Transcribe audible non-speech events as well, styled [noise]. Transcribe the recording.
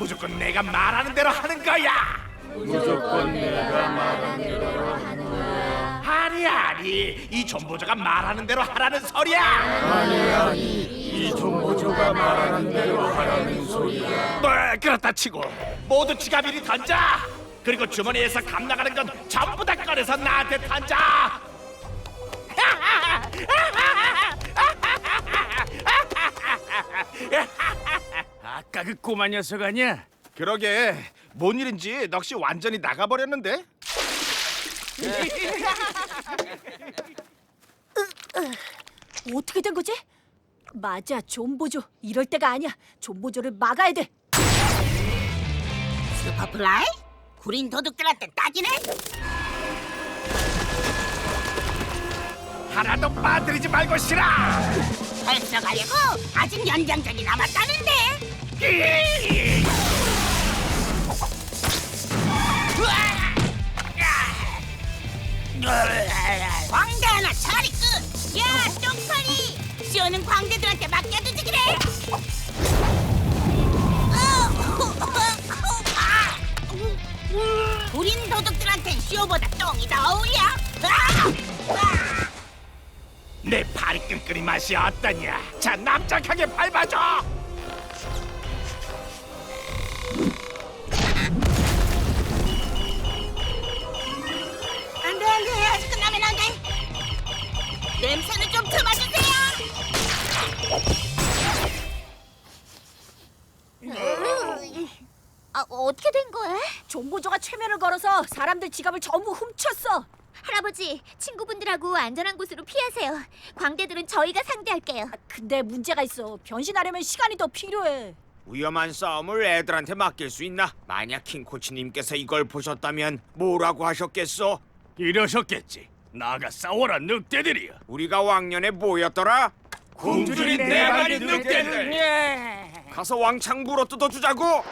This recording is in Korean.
무조건 내가 말하는 대로 하는 거야. 무조건 내가 말한 대로 하는 거야. 아니 아니 이 존보조가 말하는 대로 하라는 소리야. 아니 아니 이 정보조가 말하는 대로 하라는 소리야. 뭐 그렇다 치고 모두 지갑 이리 던져. 그리고 주머니에서 감 나가는 건 전부 다 꺼내서 나한테 던져. [laughs] 아까 그 꼬마 녀석 아니야? 그러게 뭔 일인지 넋이 완전히 나가버렸는데. [laughs] 어떻게 된 거지? 맞아, 존보조. 이럴 때가 아니야. 존보조를 막아야 돼. 슈퍼플라이? 구린 도둑들한테 따지네? 하나도 빠뜨리지 말고 쉬라. 벌써 가려고 아직 연장전이 남았다는데 광대 하나 차리 끝! 야 똥파리! 쇼는 광대들한테 맡겨두지 그래! 우린 도둑들한텐 쇼보다 똥이 더 어울려! 내 파리 끈끈이 맛이 어떠냐? 자 납작하게 밟아줘. 냄새는 좀 참아주세요 아, 어떻게 된 거야? 존보조가 최면을 걸어서 사람들 지갑을 전부 훔쳤어. 할아버지, 친구분들하고 안전한 곳으로 피하세요. 광대들은 저희가 상대할게요. 아, 근데 문제가 있어. 변신하려면 시간이 더 필요해. 위험한 싸움을 애들한테 맡길 수 있나? 만약 킹코치님께서 이걸 보셨다면 뭐라고 하셨겠어? 이러셨겠지. 나가 싸워라 늑대들이여. 우리가 왕년에 뭐였더라? 굶주린 네 마리 늑대들. 가서 왕창 물어 뜯어 주자고.